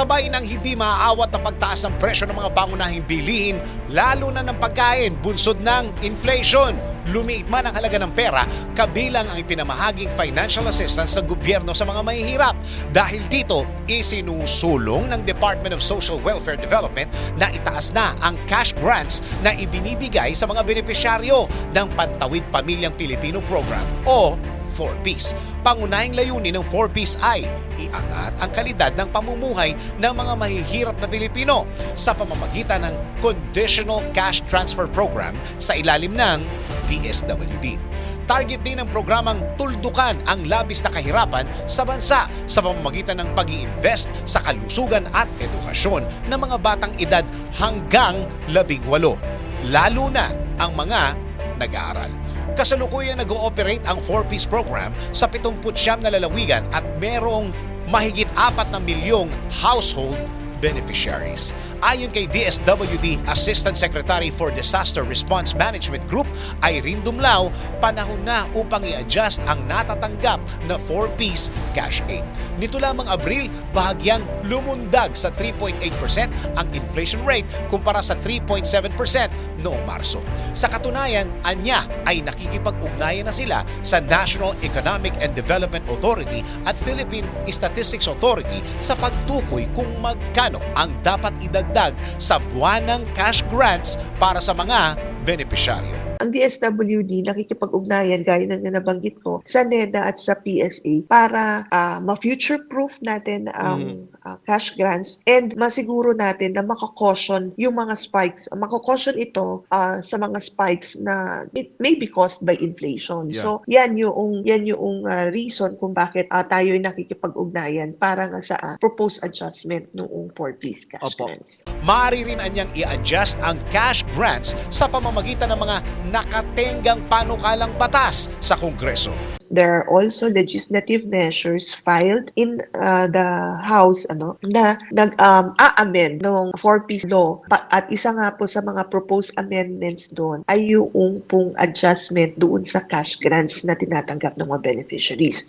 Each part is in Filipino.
Kasabay ng hindi maaawat na pagtaas ng presyo ng mga pangunahing bilihin, lalo na ng pagkain, bunsod ng inflation. Lumiit man ang halaga ng pera, kabilang ang ipinamahaging financial assistance ng gobyerno sa mga mahihirap. Dahil dito, isinusulong ng Department of Social Welfare Development na itaas na ang cash grants na ibinibigay sa mga benepisyaryo ng Pantawid Pamilyang Pilipino Program o 4Ps. Pangunahing layunin ng 4Ps ay iangat ang kalidad ng pamumuhay ng mga mahihirap na Pilipino sa pamamagitan ng Conditional Cash Transfer Program sa ilalim ng DSWD. Target din ng programang tuldukan ang labis na kahirapan sa bansa sa pamamagitan ng pag invest sa kalusugan at edukasyon ng mga batang edad hanggang labing walo, lalo na ang mga nag-aaral. Kasalukuyan nag-ooperate ang 4-piece program sa 79 na lalawigan at merong mahigit 4 na milyong household beneficiaries. Ayon kay DSWD Assistant Secretary for Disaster Response Management Group, Irene Dumlao, panahon na upang i-adjust ang natatanggap na 4-piece cash aid. Nito lamang Abril, bahagyang lumundag sa 3.8% ang inflation rate kumpara sa 3.7% noong Marso. Sa katunayan, anya ay nakikipag-ugnayan na sila sa National Economic and Development Authority at Philippine Statistics Authority sa pagtukoy kung magkano ang dapat idagdag sa buwanang cash grants para sa mga benepisyaryo. Ang DSWD nakikipag-ugnayan gaya na nabanggit ko sa NEDA at sa PSA para ah, ma-future-proof natin ang ah, cash grants and masiguro natin na makakaution yung mga spikes. Makakaution ito ah, sa mga spikes na it may be caused by inflation. Yeah. So yan yung yan yung ah, reason kung bakit ah, tayo ay nakikipag-ugnayan para nga sa ah, proposed adjustment noong 4-piece cash Opo. grants. Maaari rin anyang i-adjust ang cash grants sa pamamagitan ng mga nakatenggang panukalang batas sa Kongreso. There are also legislative measures filed in uh, the House ano na nag um, a-amend ng 4-piece law Pa- at isa nga po sa mga proposed amendments doon ay yung pong adjustment doon sa cash grants na tinatanggap ng mga beneficiaries.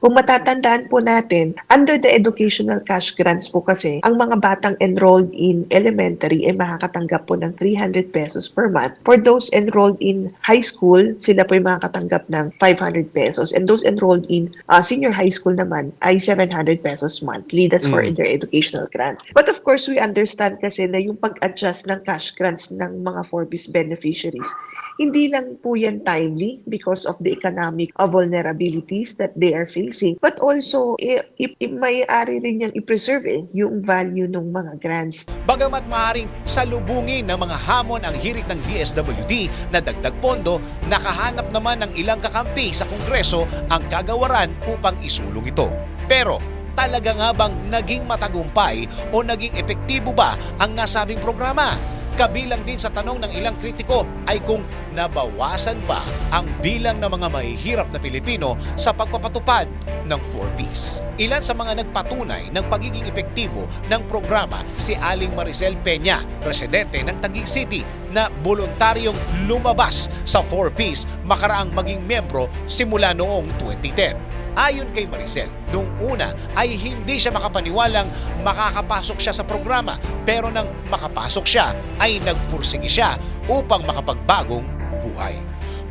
Kung matatandaan po natin, under the educational cash grants po kasi, ang mga batang enrolled in elementary ay makakatanggap po ng 300 pesos per month. For those enrolled in high school, sila po ay makakatanggap ng 500 pesos. And those enrolled in uh, senior high school naman ay 700 pesos monthly. That's for Mm. their educational grant. But of course, we understand kasi na yung pag-adjust ng cash grants ng mga 4Bs beneficiaries, hindi lang po yan timely because of the economic uh, vulnerabilities that they are facing, but also i- i- i- may-ari rin niyang i-preserve eh, yung value ng mga grants. Bagamat maaaring salubungin ng mga hamon ang hirit ng DSWD na dagdag pondo, nakahanap naman ng ilang kakampi sa Kongreso ang kagawaran upang isulong ito. Pero talaga nga bang naging matagumpay o naging epektibo ba ang nasabing programa? Kabilang din sa tanong ng ilang kritiko ay kung nabawasan ba ang bilang ng mga mahihirap na Pilipino sa pagpapatupad ng 4Ps. Ilan sa mga nagpatunay ng pagiging epektibo ng programa si Aling Maricel Peña, residente ng Taguig City na voluntaryong lumabas sa 4Ps makaraang maging membro simula noong 2010. Ayon kay Maricel, nung una ay hindi siya makapaniwalang makakapasok siya sa programa pero nang makapasok siya ay nagpursigi siya upang makapagbagong buhay.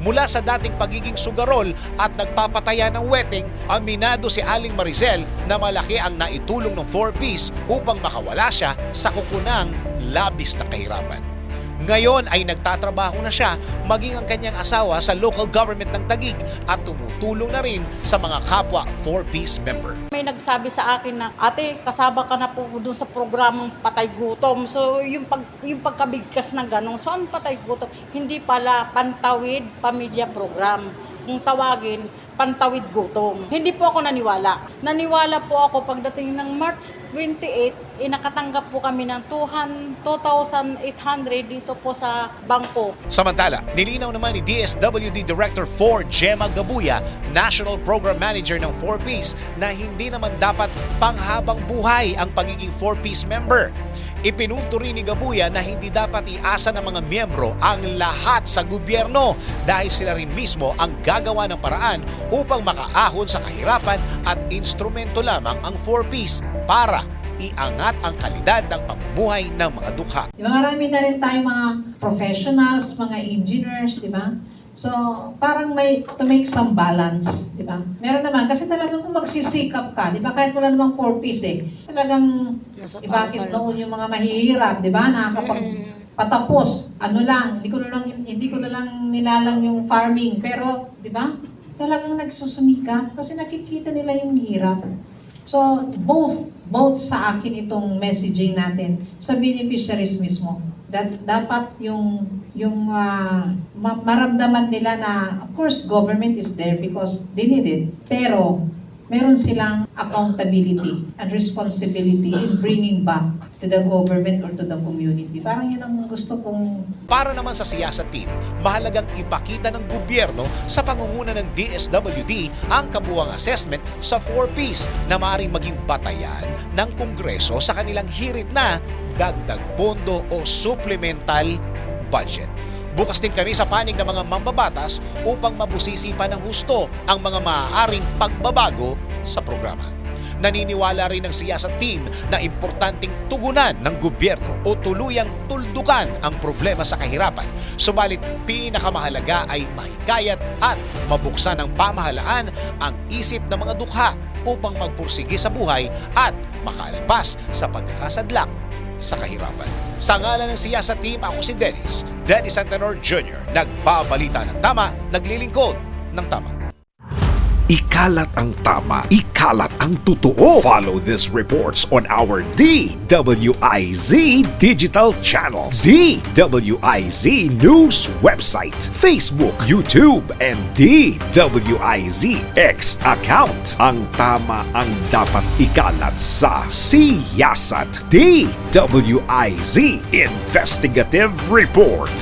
Mula sa dating pagiging sugarol at nagpapataya ng wedding, aminado si Aling Maricel na malaki ang naitulong ng 4Ps upang makawala siya sa kukunang labis na kahirapan. Ngayon ay nagtatrabaho na siya maging ang kanyang asawa sa local government ng Taguig at tumutulong na rin sa mga kapwa 4-piece member. May nagsabi sa akin na, ate, kasama ka na po dun sa programang Patay Gutom. So, yung, pag, yung pagkabigkas ng ganong, so ano Patay Gutom? Hindi pala Pantawid Pamilya Program. Kung tawagin, pantawid gutom. Hindi po ako naniwala. Naniwala po ako pagdating ng March 28, eh, nakatanggap po kami ng 200 2,800 dito po sa bangko. Samantala, nilinaw naman ni DSWD Director 4 Gemma Gabuya, National Program Manager ng 4Ps, na hindi naman dapat panghabang buhay ang pagiging 4Ps member. Ipinunto rin ni Gabuya na hindi dapat iasa ng mga miyembro ang lahat sa gobyerno dahil sila rin mismo ang gagawa ng paraan upang makaahon sa kahirapan at instrumento lamang ang 4Ps para iangat ang kalidad ng pamumuhay ng mga dukha. Marami na rin tayong mga professionals, mga engineers, di ba? So, parang may, to make some balance, di ba? Meron naman, kasi talagang kung magsisikap ka, di ba? Kahit wala namang four piece eh, talagang ibakit noon yung mga mahihirap, di ba? Nakakapag patapos, ano lang, hindi ko na lang, hindi ko na lang nilalang yung farming, pero, di ba? Talagang nagsusumika kasi nakikita nila yung hirap. So, both, both sa akin itong messaging natin sa beneficiaries mismo. That, dapat yung, yung ma- maramdaman nila na, of course, government is there because they need it. Pero, meron silang accountability and responsibility in bringing back to the government or to the community. Parang yun ang gusto kong Para naman sa siyasa team, mahalagang ipakita ng gobyerno sa pangunguna ng DSWD ang kabuwang assessment sa 4Ps na maaaring maging batayan ng Kongreso sa kanilang hirit na dagdag pondo o supplemental budget. Bukas din kami sa panig ng mga mambabatas upang mabusisi pa ng husto ang mga maaaring pagbabago sa programa. Naniniwala rin ng siyasa team na importanteng tugunan ng gobyerno o tuluyang tuldukan ang problema sa kahirapan. Subalit pinakamahalaga ay mahikayat at mabuksan ng pamahalaan ang isip ng mga dukha upang magpursige sa buhay at makalpas sa pagkakasadlak sa kahirapan. Sa ngalan ng siyasa team, ako si Dennis, Dennis Santanor Jr., nagbabalita ng tama, naglilingkod ng tama. Ikalat ang tama, ikalat ang totoo. Follow these reports on our DWIZ digital channel, DWIZ News website, Facebook, YouTube, and DWIZ X account. Ang tama ang dapat ikalat sa siyasat. DWIZ Investigative Report.